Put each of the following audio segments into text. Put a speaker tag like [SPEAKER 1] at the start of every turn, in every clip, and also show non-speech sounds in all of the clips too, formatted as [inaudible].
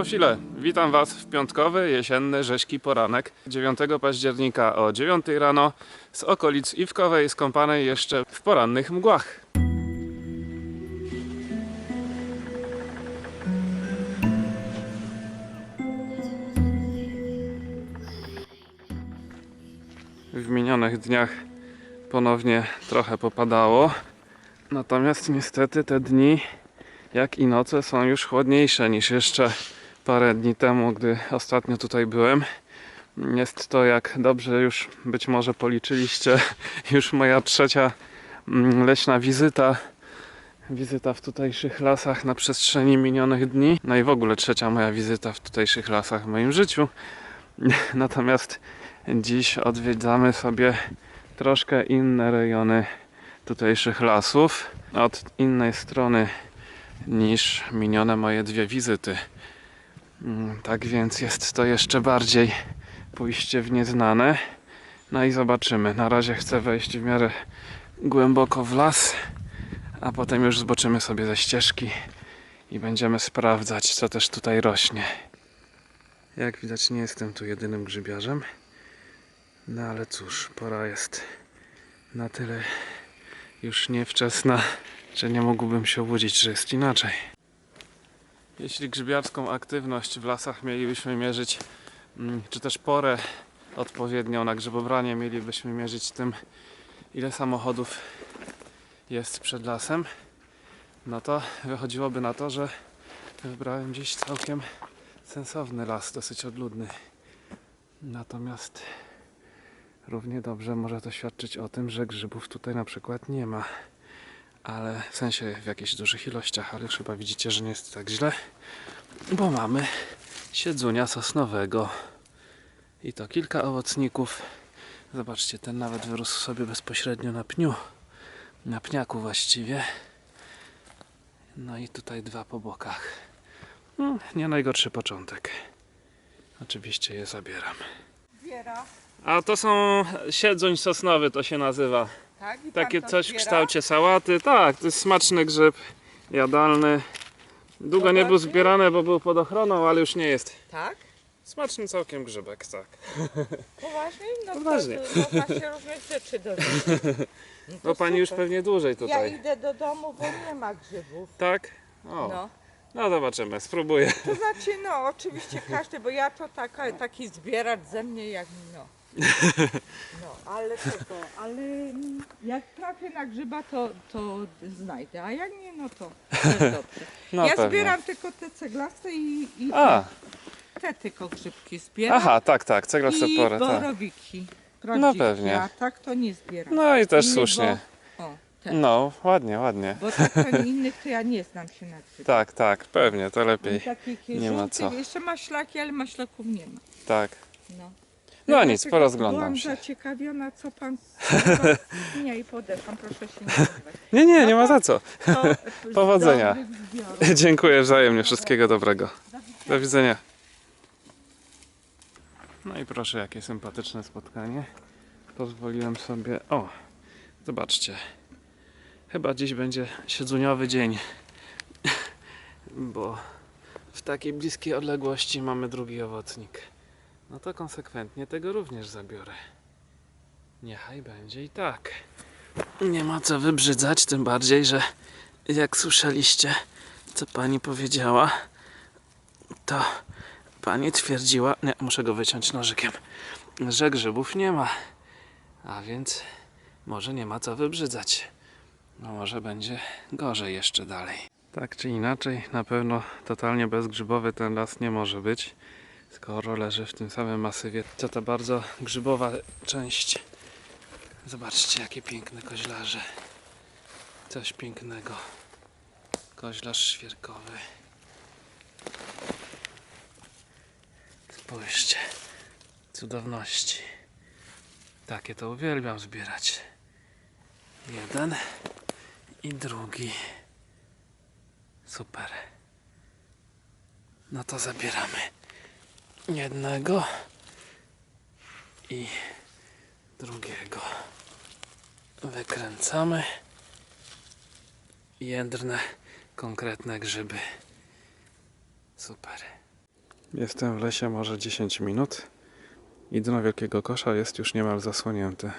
[SPEAKER 1] Grzybofile! Witam Was w piątkowy, jesienny, rzeźki poranek 9 października o 9 rano z okolic Iwkowej skąpanej jeszcze w porannych mgłach. W minionych dniach ponownie trochę popadało, natomiast niestety te dni jak i noce są już chłodniejsze niż jeszcze parę dni temu, gdy ostatnio tutaj byłem. Jest to, jak dobrze już być może policzyliście, [laughs] już moja trzecia mm, leśna wizyta. Wizyta w tutejszych lasach na przestrzeni minionych dni. No i w ogóle trzecia moja wizyta w tutejszych lasach w moim życiu. [laughs] Natomiast dziś odwiedzamy sobie troszkę inne rejony tutejszych lasów. Od innej strony niż minione moje dwie wizyty. Mm, Tak więc jest to jeszcze bardziej pójście w nieznane. No i zobaczymy. Na razie chcę wejść w miarę głęboko w las, a potem już zboczymy sobie ze ścieżki i będziemy sprawdzać, co też tutaj rośnie. Jak widać, nie jestem tu jedynym grzybiarzem. No ale cóż, pora jest na tyle już niewczesna, że nie mógłbym się obudzić, że jest inaczej. Jeśli grzybiarską aktywność w lasach mielibyśmy mierzyć, mm, czy też porę odpowiednią na grzybobranie mielibyśmy mierzyć tym, ile samochodów jest przed lasem, no to wychodziłoby na to, że wybrałem gdzieś całkiem sensowny las, dosyć odludny. Natomiast równie dobrze może to świadczyć o tym, że grzybów tutaj na przykład nie ma ale w sensie w jakichś dużych ilościach, ale już chyba widzicie, że nie jest tak źle, bo mamy siedzunia sosnowego i to kilka owocników. Zobaczcie, ten nawet wyrósł sobie bezpośrednio na pniu, na pniaku właściwie. No i tutaj dwa po bokach. Hmm, nie najgorszy początek. Oczywiście je zabieram. A to są siedzuń sosnowy, to się nazywa.
[SPEAKER 2] Tak? I
[SPEAKER 1] Takie
[SPEAKER 2] to
[SPEAKER 1] coś w
[SPEAKER 2] zbiera?
[SPEAKER 1] kształcie sałaty. Tak, to jest smaczny grzyb jadalny. Długo nie był zbierany, bo był pod ochroną, ale już nie jest.
[SPEAKER 2] Tak?
[SPEAKER 1] Smaczny całkiem grzybek, tak. [laughs]
[SPEAKER 2] Poważnie? No
[SPEAKER 1] Poważnie.
[SPEAKER 2] to można się różnych rzeczy dowiedzieć. [laughs] No, to
[SPEAKER 1] pani już
[SPEAKER 2] super.
[SPEAKER 1] pewnie dłużej
[SPEAKER 2] Ja
[SPEAKER 1] tutaj.
[SPEAKER 2] idę do domu, bo nie ma grzybów.
[SPEAKER 1] Tak? O, no.
[SPEAKER 2] No.
[SPEAKER 1] zobaczymy, spróbuję.
[SPEAKER 2] To znaczy, no oczywiście każdy, bo ja to taka, taki zbieracz ze mnie jak no. No, ale tego, ale jak trafię na grzyba, to, to znajdę, a jak nie, no to też [laughs] dobrze.
[SPEAKER 1] No
[SPEAKER 2] ja
[SPEAKER 1] pewnie.
[SPEAKER 2] zbieram tylko te ceglaste i, i
[SPEAKER 1] A,
[SPEAKER 2] te, tylko grzybki zbieram.
[SPEAKER 1] aha, tak, tak, ceglaste
[SPEAKER 2] I
[SPEAKER 1] porę, tak.
[SPEAKER 2] borowiki. Prawdziwe.
[SPEAKER 1] pewnie.
[SPEAKER 2] Ja tak to nie zbieram.
[SPEAKER 1] No i też słusznie.
[SPEAKER 2] Bo, o, te,
[SPEAKER 1] No, ładnie, ładnie.
[SPEAKER 2] bo tak to [laughs] innych to ja nie znam się na tym.
[SPEAKER 1] Tak, tak, pewnie, to lepiej. nie ma co.
[SPEAKER 2] Jeszcze maślaki, ale maślaków nie ma.
[SPEAKER 1] Tak.
[SPEAKER 2] No.
[SPEAKER 1] No
[SPEAKER 2] Ja
[SPEAKER 1] nic, porozglądam
[SPEAKER 2] Byłam
[SPEAKER 1] się.
[SPEAKER 2] zaciekawiona, co pan... [laughs] nie, i podeszłam, proszę się nie odbywać.
[SPEAKER 1] Nie, nie, nie ma za co.
[SPEAKER 2] To [laughs]
[SPEAKER 1] Powodzenia. Dziękuję wzajemnie, wszystkiego dobrego. Do widzenia. No i proszę, jakie sympatyczne spotkanie. Pozwoliłem sobie. O, zobaczcie. Chyba dziś będzie siedzuniowy dzień. Bo w takiej bliskiej odległości mamy drugi owocnik. No to konsekwentnie tego również zabiorę. Niechaj będzie i tak. Nie ma co wybrzydzać, tym bardziej, że jak słyszeliście, co pani powiedziała, to pani twierdziła, nie, muszę go wyciąć nożykiem, że grzybów nie ma. A więc może nie ma co wybrzydzać. No może będzie gorzej jeszcze dalej. Tak czy inaczej, na pewno totalnie bezgrzybowy ten las nie może być, skoro leży w tym samym masywie. To bardzo grzybowa część. Zobaczcie, jakie piękne koźlarze. Coś pięknego. Koźlarz świerkowy. Spójrzcie. Cudowności. Takie to uwielbiam zbierać. Jeden i drugi. Super. No to zabieramy jednego i drugiego. Wykręcamy jedne konkretne grzyby Super. Jestem w lesie może 10 minut i dno wielkiego kosza jest już niemal zasłonięte.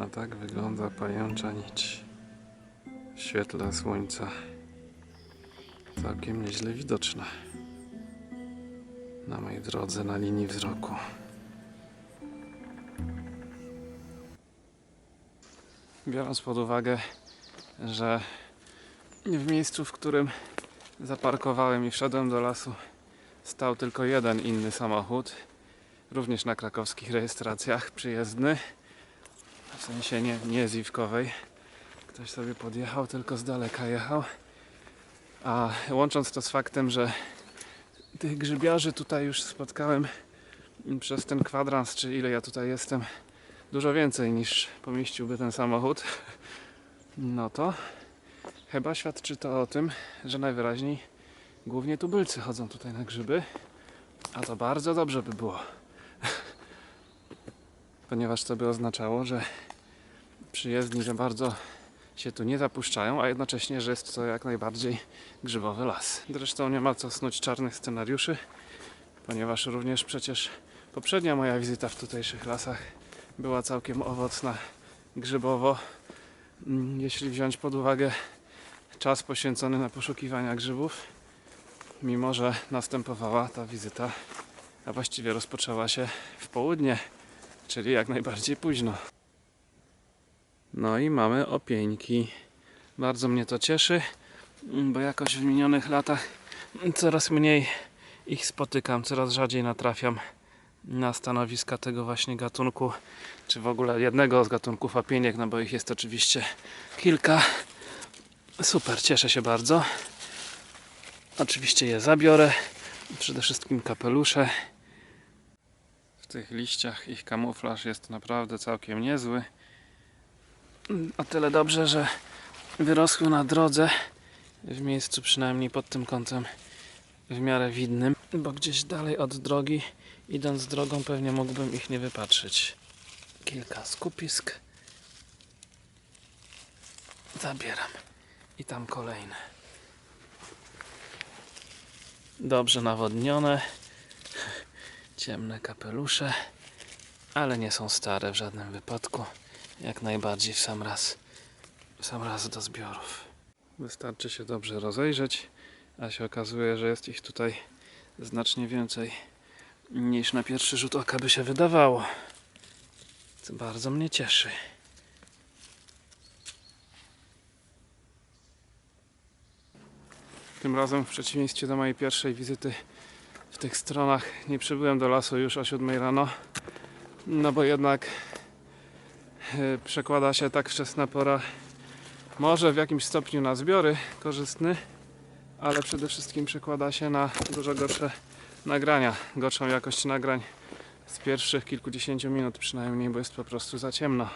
[SPEAKER 1] A tak wygląda pajęcza nić w świetle słońca. Całkiem nieźle widoczna na mojej drodze na linii wzroku. Biorąc pod uwagę, że w miejscu, w którym zaparkowałem i wszedłem do lasu, stał tylko jeden inny samochód, również na krakowskich rejestracjach przyjezdny, w sensie nie, nie ziwkowej. Ktoś sobie podjechał, tylko z daleka jechał. A łącząc to z faktem, że tych grzybiarzy tutaj już spotkałem przez ten kwadrans, czy ile ja tutaj jestem, dużo więcej niż pomieściłby ten samochód, no to chyba świadczy to o tym, że najwyraźniej głównie tubylcy chodzą tutaj na grzyby, a to bardzo dobrze by było. [laughs] Ponieważ to by oznaczało, że przyjezdni za bardzo się tu nie zapuszczają, a jednocześnie, że jest to jak najbardziej grzybowy las. Zresztą nie ma co snuć czarnych scenariuszy, ponieważ również przecież poprzednia moja wizyta w tutejszych lasach była całkiem owocna grzybowo, Mm, jeśli wziąć pod uwagę czas poświęcony na poszukiwania grzybów, mimo że następowała ta wizyta, a właściwie rozpoczęła się w południe, czyli jak najbardziej późno. No i mamy opieńki. Bardzo mnie to cieszy, bo jakoś w minionych latach coraz mniej ich spotykam, coraz rzadziej natrafiam na stanowiska tego właśnie gatunku, czy w ogóle jednego z gatunków apieniek, no bo ich jest oczywiście kilka. Super, cieszę się bardzo. Oczywiście je zabiorę. Przede wszystkim kapelusze. W tych liściach ich kamuflaż jest naprawdę całkiem niezły. O tyle dobrze, że wyrosły na drodze, w miejscu przynajmniej pod tym kątem w miarę widnym, bo gdzieś dalej od drogi, idąc drogą, pewnie mógłbym ich nie wypatrzyć. Kilka skupisk. Zabieram. I tam kolejne. Dobrze nawodnione. Ciemne kapelusze, ale nie są stare w żadnym wypadku. Jak najbardziej w sam raz, w sam raz do zbiorów. Wystarczy się dobrze rozejrzeć, a się okazuje, że jest ich tutaj znacznie więcej niż na pierwszy rzut oka by się wydawało. Co bardzo mnie cieszy. Tym razem, w przeciwieństwie do mojej pierwszej wizyty w tych stronach, nie przybyłem do lasu już o 7 rano. No bo jednak przekłada się tak wczesna pora może w jakimś stopniu na zbiory korzystny, ale przede wszystkim przekłada się na dużo gorsze nagrania, gorszą jakość nagrań z pierwszych kilkudziesięciu minut przynajmniej, bo jest po prostu za ciemno.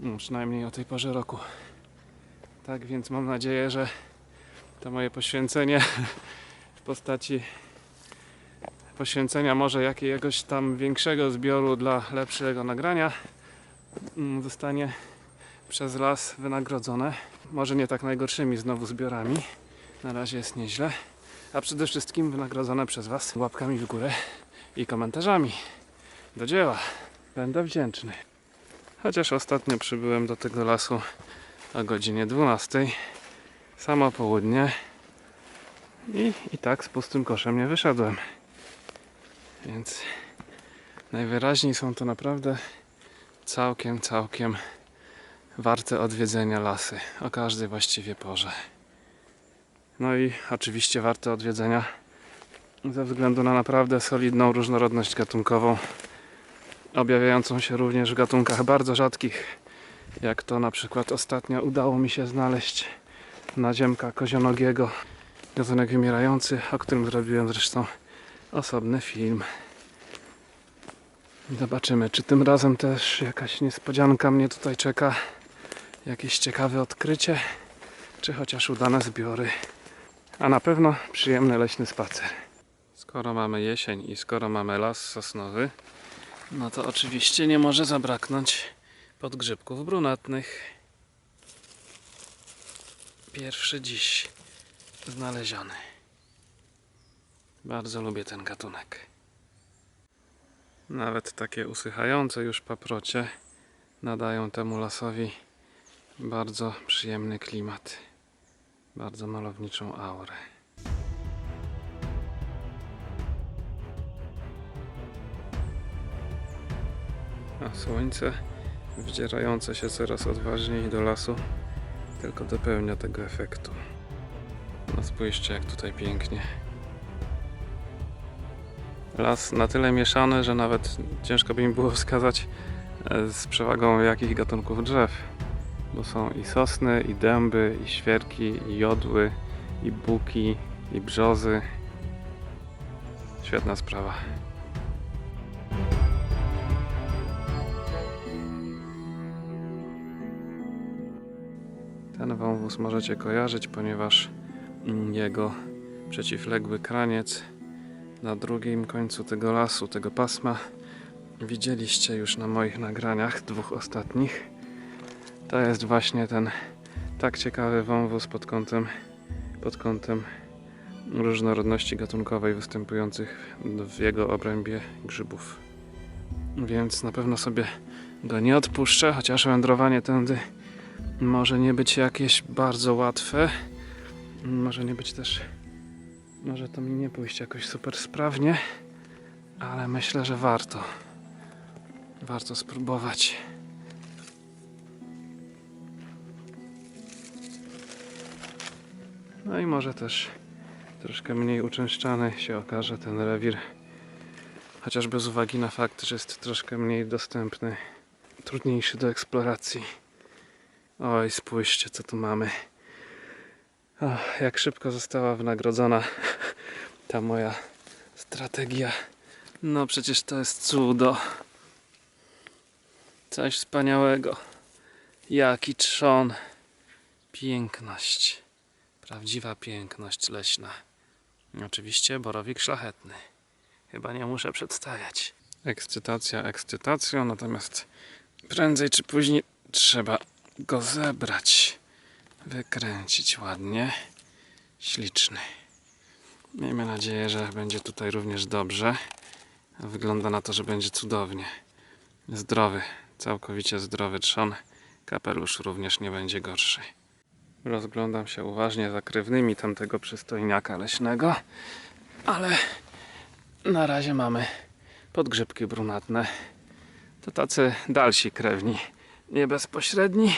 [SPEAKER 1] No, przynajmniej o tej porze roku. Tak więc mam nadzieję, że to moje poświęcenie [laughs] w postaci poświęcenia może jakiegoś tam większego zbioru dla lepszego nagrania zostanie przez las wynagrodzone. Może nie tak najgorszymi znowu zbiorami. Na razie jest nieźle. A przede wszystkim wynagrodzone przez Was łapkami w górę i komentarzami. Do dzieła. Będę wdzięczny. Chociaż ostatnio przybyłem do tego lasu o godzinie 12. Samo południe. I, I tak z pustym koszem nie wyszedłem. Więc najwyraźniej są to naprawdę całkiem, całkiem warte odwiedzenia lasy o każdej właściwie porze. No i oczywiście warte odwiedzenia ze względu na naprawdę solidną różnorodność gatunkową, objawiającą się również w gatunkach bardzo rzadkich, jak to na przykład ostatnio udało mi się znaleźć naziemka kozionogiego, gatunek wymierający, o którym zrobiłem zresztą osobny film. Zobaczymy, czy tym razem też jakaś niespodzianka mnie tutaj czeka, jakieś ciekawe odkrycie, czy chociaż udane zbiory, a na pewno przyjemny leśny spacer. Skoro mamy jesień i skoro mamy las sosnowy, no to oczywiście nie może zabraknąć podgrzybków brunatnych. Pierwszy dziś znaleziony. Bardzo lubię ten gatunek. Nawet takie usychające już paprocie nadają temu lasowi bardzo przyjemny klimat. Bardzo malowniczą aurę. A słońce, wdzierające się coraz odważniej do lasu, tylko dopełnia tego efektu. No spójrzcie, jak tutaj pięknie. Las na tyle mieszany, że nawet ciężko by mi było wskazać e, z przewagą jakich gatunków drzew. Bo są i sosny, i dęby, i świerki, i jodły, i buki, i brzozy. Świetna sprawa. Ten wąwóz możecie kojarzyć, ponieważ mm, jego przeciwległy kraniec na drugim końcu tego lasu, tego pasma widzieliście już na moich nagraniach, dwóch ostatnich. To jest właśnie ten tak ciekawy wąwóz pod kątem, pod kątem różnorodności gatunkowej występujących w jego obrębie grzybów. Więc na pewno sobie go nie odpuszczę, chociaż wędrowanie tędy może nie być jakieś bardzo łatwe. Może nie być też. Może to mi nie pójść jakoś super sprawnie, ale myślę, że warto. Warto spróbować. No i może też troszkę mniej uczęszczany się okaże ten rewir. Chociażby z uwagi na fakt, że jest troszkę mniej dostępny, trudniejszy do eksploracji. Oj, spójrzcie, co tu mamy. O, jak szybko została wynagrodzona ta moja strategia. No przecież to jest cudo. Coś wspaniałego. Jaki trzon. Piękność. Prawdziwa piękność leśna. Oczywiście borowik szlachetny. Chyba nie muszę przedstawiać. Ekscytacja ekscytacją, natomiast prędzej czy później trzeba go zebrać, wykręcić ładnie. Śliczny. Miejmy nadzieję, że będzie tutaj również dobrze. Wygląda na to, że będzie cudownie. Zdrowy, całkowicie zdrowy trzon. Kapelusz również nie będzie gorszy. Rozglądam się uważnie za krewnymi tamtego przystojniaka leśnego, ale na razie mamy podgrzybki brunatne. To tacy dalsi krewni nie bezpośredni,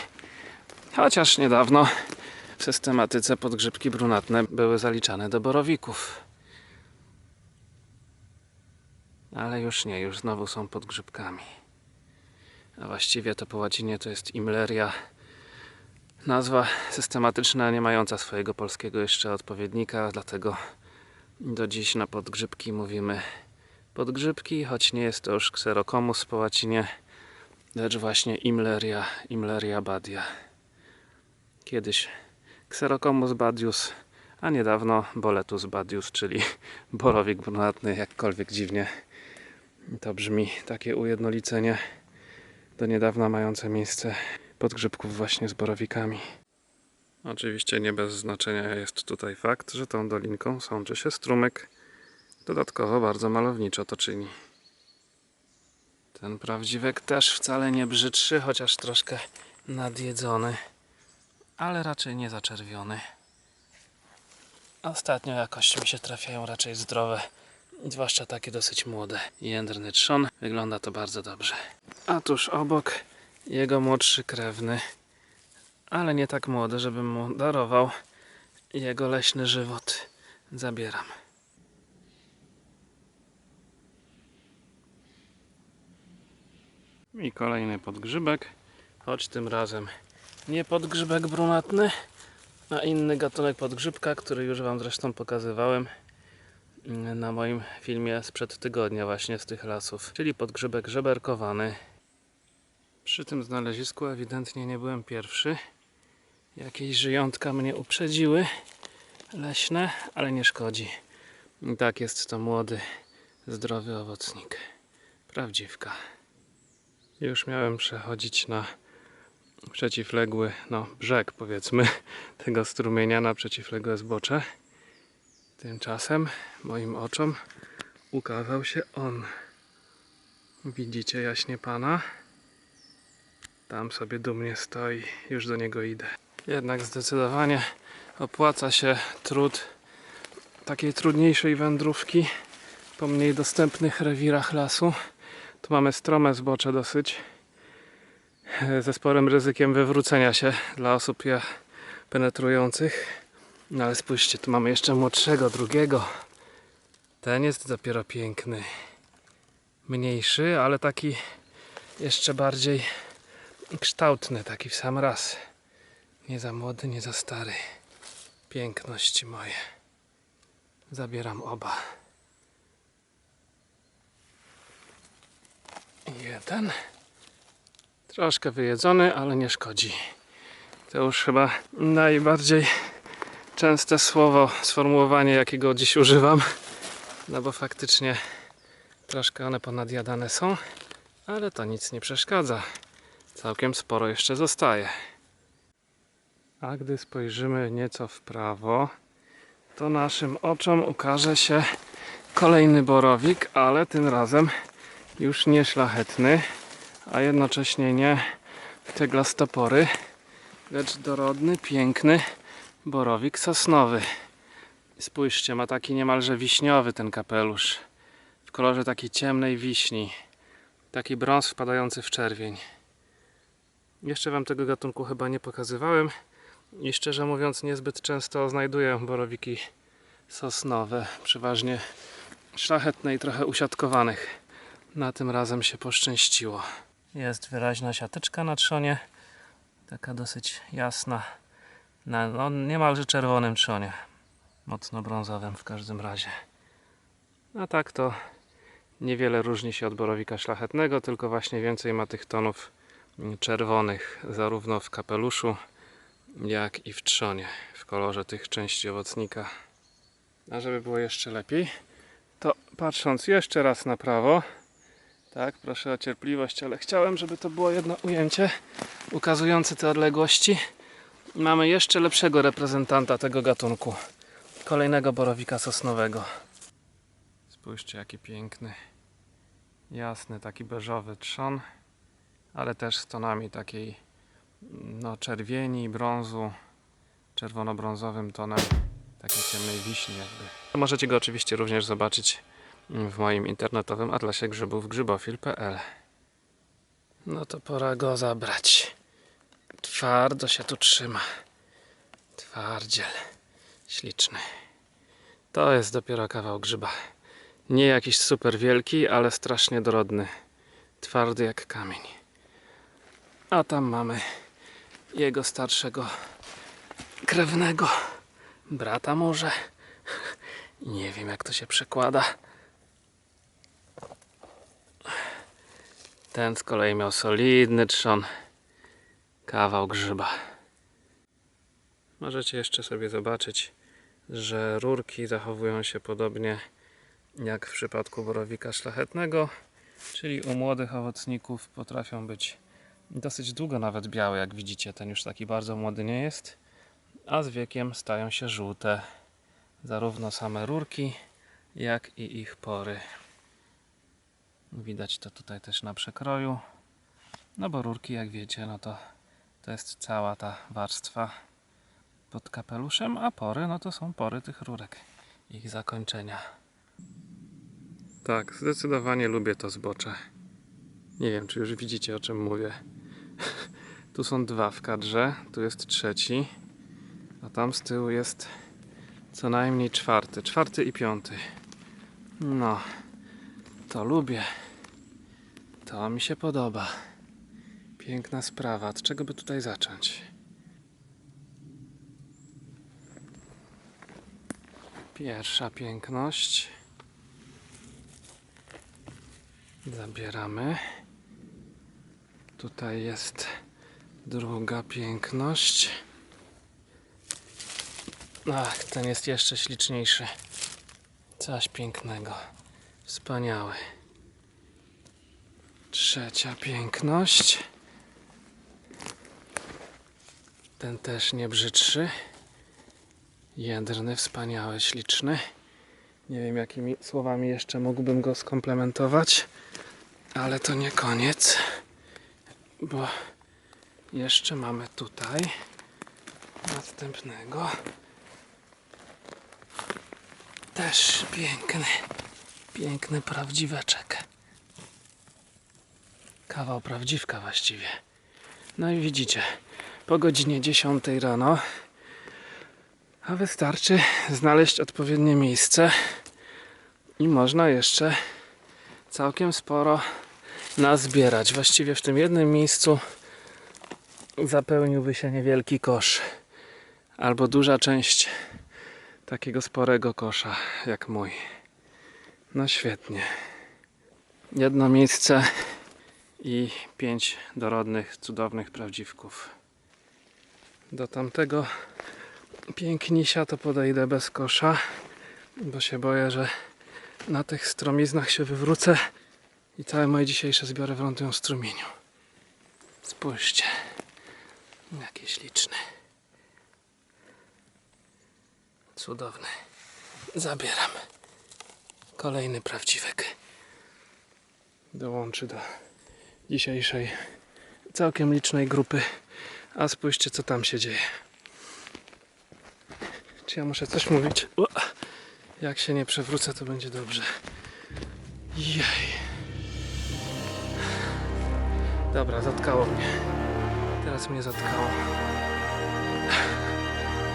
[SPEAKER 1] chociaż niedawno w systematyce podgrzybki brunatne były zaliczane do borowików. Ale już nie, już znowu są podgrzybkami. A właściwie to po łacinie to jest Imleria. Nazwa systematyczna, nie mająca swojego polskiego jeszcze odpowiednika, dlatego do dziś na podgrzybki mówimy podgrzybki, choć nie jest to już Xerocomus po łacinie, lecz właśnie Imleria, Imleria badia. Kiedyś Xerocomus badius, a niedawno Boletus badius, czyli [laughs] borowik brunatny, jakkolwiek dziwnie to brzmi, takie ujednolicenie do niedawna mające miejsce podgrzybków właśnie z borowikami. Oczywiście nie bez znaczenia jest tutaj fakt, że tą dolinką sączy się strumyk. Dodatkowo bardzo malowniczo to czyni. Ten prawdziwek też wcale nie brzydszy, chociaż troszkę nadjedzony, ale raczej nie zaczerwiony. Ostatnio jakoś mi się trafiają raczej zdrowe, zwłaszcza takie dosyć młode. Jędrny trzon, wygląda to bardzo dobrze. A tuż obok jego młodszy krewny, ale nie tak młody, żebym mu darował jego leśny żywot. Zabieram. I kolejny podgrzybek, choć tym razem nie podgrzybek brunatny, a inny gatunek podgrzybka, który już Wam zresztą pokazywałem na moim filmie sprzed tygodnia właśnie z tych lasów, czyli podgrzybek żeberkowany. Przy tym znalezisku ewidentnie nie byłem pierwszy. Jakieś żyjątka mnie uprzedziły leśne, ale nie szkodzi. I tak jest to młody, zdrowy owocnik. Prawdziwka. Już miałem przechodzić na przeciwległy, no brzeg powiedzmy, [laughs] tego strumienia na przeciwległe zbocze. Tymczasem moim oczom ukazał się on. Widzicie jaśnie pana? Tam sobie dumnie stoi, już do niego idę. Jednak zdecydowanie opłaca się trud takiej trudniejszej wędrówki po mniej dostępnych rewirach lasu. Tu mamy strome zbocze dosyć, ze sporym ryzykiem wywrócenia się dla osób je penetrujących. No ale spójrzcie, tu mamy jeszcze młodszego, drugiego. Ten jest dopiero piękny. Mniejszy, ale taki jeszcze bardziej kształtny, taki w sam raz. Nie za młody, nie za stary. Piękności moje. Zabieram oba. Jeden. Troszkę wyjedzony, ale nie szkodzi. To już chyba najbardziej częste słowo, sformułowanie, jakiego dziś używam. No bo faktycznie troszkę one ponadjadane są, ale to nic nie przeszkadza. Całkiem sporo jeszcze zostaje. A gdy spojrzymy nieco w prawo, to naszym oczom ukaże się kolejny borowik, ale tym razem już nie szlachetny, a jednocześnie nie ceglastopory, lecz dorodny, piękny borowik sosnowy. Spójrzcie, ma taki niemalże wiśniowy ten kapelusz, w kolorze takiej ciemnej wiśni, taki brąz wpadający w czerwień. Jeszcze Wam tego gatunku chyba nie pokazywałem i szczerze mówiąc niezbyt często znajduję borowiki sosnowe, przeważnie szlachetne i trochę usiadkowanych. Na tym razem się poszczęściło. Jest wyraźna siateczka na trzonie, taka dosyć jasna, na no, niemalże czerwonym trzonie, mocno brązowym w każdym razie. A tak to niewiele różni się od borowika szlachetnego, tylko właśnie więcej ma tych tonów czerwonych, zarówno w kapeluszu, jak i w trzonie, w kolorze tych części owocnika. A żeby było jeszcze lepiej, to patrząc jeszcze raz na prawo, tak, proszę o cierpliwość, ale chciałem, żeby to było jedno ujęcie ukazujące te odległości. Mamy jeszcze lepszego reprezentanta tego gatunku. Kolejnego borowika sosnowego. Spójrzcie, jaki piękny, jasny, taki beżowy trzon, ale też z tonami takiej no, czerwieni, brązu, czerwono-brązowym tonem takiej ciemnej wiśni jakby. Możecie go oczywiście również zobaczyć w moim internetowym atlasie grzybów grzybofil.pl No to pora go zabrać. Twardo się tu trzyma. Twardziel. Śliczny. To jest dopiero kawał grzyba. Nie jakiś super wielki, ale strasznie dorodny. Twardy jak kamień. A tam mamy jego starszego krewnego brata może. Nie wiem jak to się przekłada. Ten z kolei miał solidny trzon. Kawał grzyba. Możecie jeszcze sobie zobaczyć, że rurki zachowują się podobnie jak w przypadku borowika szlachetnego, czyli u młodych owocników potrafią być dosyć długo nawet białe, jak widzicie. Ten już taki bardzo młody nie jest, a z wiekiem stają się żółte. Zarówno same rurki, jak i ich pory. Widać to tutaj też na przekroju. No bo rurki, jak wiecie, no to to jest cała ta warstwa pod kapeluszem, a pory, no to są pory tych rurek, ich zakończenia. Tak, zdecydowanie lubię to zbocze. Nie wiem, czy już widzicie, o czym mówię. [laughs] Tu są dwa w kadrze, tu jest trzeci, a tam z tyłu jest co najmniej czwarty, czwarty i piąty. No, to lubię. To mi się podoba. Piękna sprawa. Od czego by tutaj zacząć? Pierwsza piękność. Zabieramy. Tutaj jest druga piękność. Ach, ten jest jeszcze śliczniejszy. Coś pięknego. Wspaniały. Trzecia piękność. Ten też nie brzydszy. Jędrny, wspaniały, śliczny. Nie wiem, jakimi słowami jeszcze mógłbym go skomplementować, ale to nie koniec, bo jeszcze mamy tutaj następnego. Też piękny, piękny prawdziweczek. Kawał prawdziwka właściwie. No i widzicie, po godzinie 10 rano, a wystarczy znaleźć odpowiednie miejsce i można jeszcze całkiem sporo nazbierać. Właściwie w tym jednym miejscu zapełniłby się niewielki kosz albo duża część takiego sporego kosza jak mój. No świetnie. Jedno miejsce i pięć dorodnych, cudownych prawdziwków. Do tamtego pięknisia to podejdę bez kosza, bo się boję, że na tych stromiznach się wywrócę i całe moje dzisiejsze zbiory wylądują w strumieniu. Spójrzcie, jaki śliczny. Cudowny. Zabieram. Kolejny prawdziwek. Dołączy do dzisiejszej całkiem licznej grupy. A spójrzcie, co tam się dzieje. Czy ja muszę coś mówić? O, jak się nie przewrócę, to będzie dobrze. Jej. Dobra, zatkało mnie. Teraz mnie zatkało.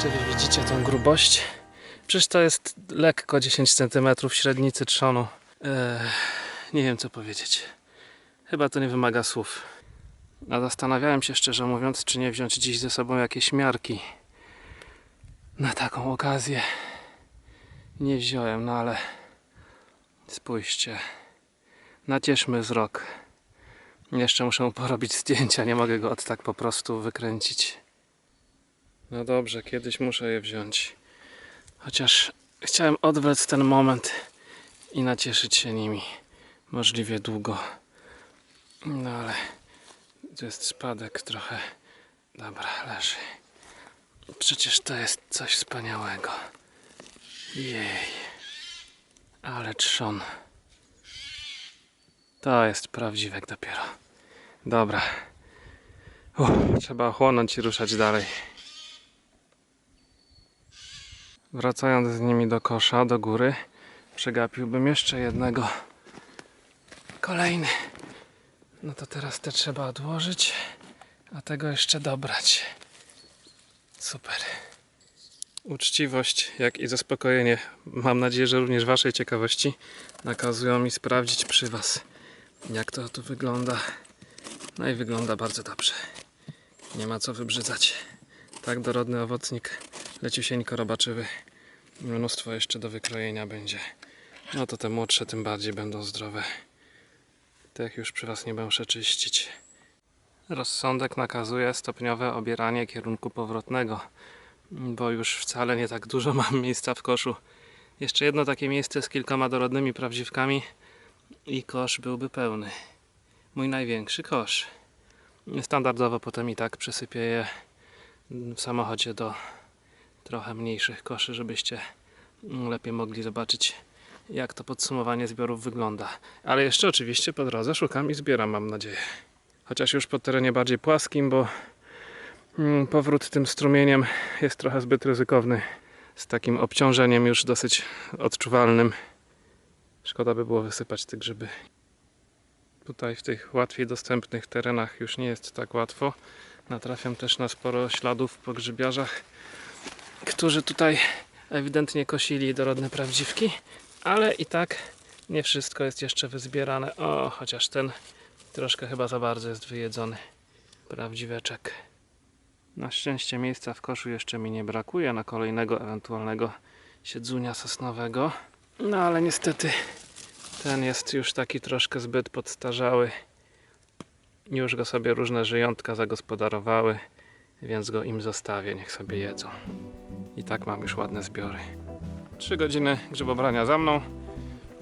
[SPEAKER 1] Czy wy widzicie tą grubość? Przecież to jest lekko 10 cm średnicy trzonu. Eee, nie wiem co powiedzieć. Chyba to nie wymaga słów. A zastanawiałem się szczerze mówiąc, czy nie wziąć dziś ze sobą jakieś miarki na taką okazję. Nie wziąłem, no ale spójrzcie. Nacieszmy wzrok. Jeszcze muszę porobić zdjęcia, nie mogę go od tak po prostu wykręcić. No dobrze, kiedyś muszę je wziąć. Chociaż chciałem odwlec ten moment i nacieszyć się nimi możliwie długo. No ale to jest spadek trochę. Dobra, leży. Przecież to jest coś wspaniałego. Jej. Ale trzon. To jest prawdziwek dopiero. Dobra. Uff, trzeba ochłonąć i ruszać dalej. Wracając z nimi do kosza, do góry, przegapiłbym jeszcze jednego. Kolejny. No to teraz te trzeba odłożyć, a tego jeszcze dobrać. Super. Uczciwość, jak i zaspokojenie, mam nadzieję, że również Waszej ciekawości, nakazują mi sprawdzić przy Was, jak to tu wygląda. No i wygląda bardzo dobrze. Nie ma co wybrzydzać. Tak dorodny owocnik, leciusieńko robaczywy. Mnóstwo jeszcze do wykrojenia będzie. No to te młodsze tym bardziej będą zdrowe. Tych już przy Was nie muszę czyścić. Rozsądek nakazuje stopniowe obieranie kierunku powrotnego, bo już wcale nie tak dużo mam miejsca w koszu. Jeszcze jedno takie miejsce z kilkoma dorodnymi prawdziwkami i kosz byłby pełny. Mój największy kosz. Standardowo potem i tak przysypię je w samochodzie do trochę mniejszych koszy, żebyście lepiej mogli zobaczyć jak to podsumowanie zbiorów wygląda. Ale jeszcze oczywiście po drodze szukam i zbieram, mam nadzieję. Chociaż już po terenie bardziej płaskim, bo mm, powrót tym strumieniem jest trochę zbyt ryzykowny. Z takim obciążeniem już dosyć odczuwalnym. Szkoda by było wysypać te grzyby. Tutaj w tych łatwiej dostępnych terenach już nie jest tak łatwo. Natrafiam też na sporo śladów po grzybiarzach, którzy tutaj ewidentnie kosili dorodne prawdziwki, ale i tak nie wszystko jest jeszcze wyzbierane. O, chociaż ten troszkę chyba za bardzo jest wyjedzony. Prawdziweczek. Na szczęście miejsca w koszu jeszcze mi nie brakuje na kolejnego ewentualnego siedzunia sosnowego. No ale niestety ten jest już taki troszkę zbyt podstarzały. Już go sobie różne żyjątka zagospodarowały, więc go im zostawię, niech sobie jedzą. I tak mam już ładne zbiory. 3 godziny grzybobrania za mną.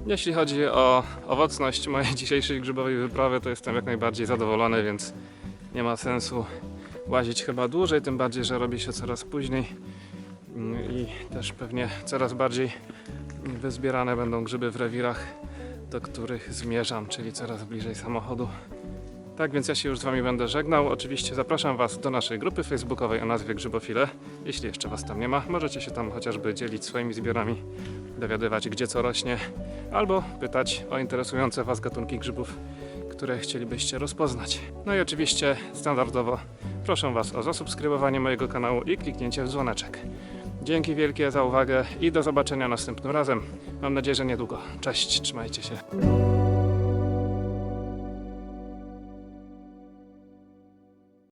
[SPEAKER 1] Jeśli chodzi o owocność mojej [laughs] dzisiejszej grzybowej wyprawy, to jestem jak najbardziej zadowolony, więc nie ma sensu łazić chyba dłużej, tym bardziej, że robi się coraz później Mm, i też pewnie coraz bardziej wyzbierane będą grzyby w rewirach, do których zmierzam, czyli coraz bliżej samochodu. Tak więc ja się już z Wami będę żegnał. Oczywiście zapraszam Was do naszej grupy facebookowej o nazwie Grzybofile. Jeśli jeszcze Was tam nie ma, możecie się tam chociażby dzielić swoimi zbiorami, dowiadywać gdzie co rośnie, albo pytać o interesujące Was gatunki grzybów, które chcielibyście rozpoznać. No i oczywiście standardowo proszę Was o zasubskrybowanie mojego kanału i kliknięcie w dzwoneczek. Dzięki wielkie za uwagę i do zobaczenia następnym razem. Mam nadzieję, że niedługo. Cześć, trzymajcie się.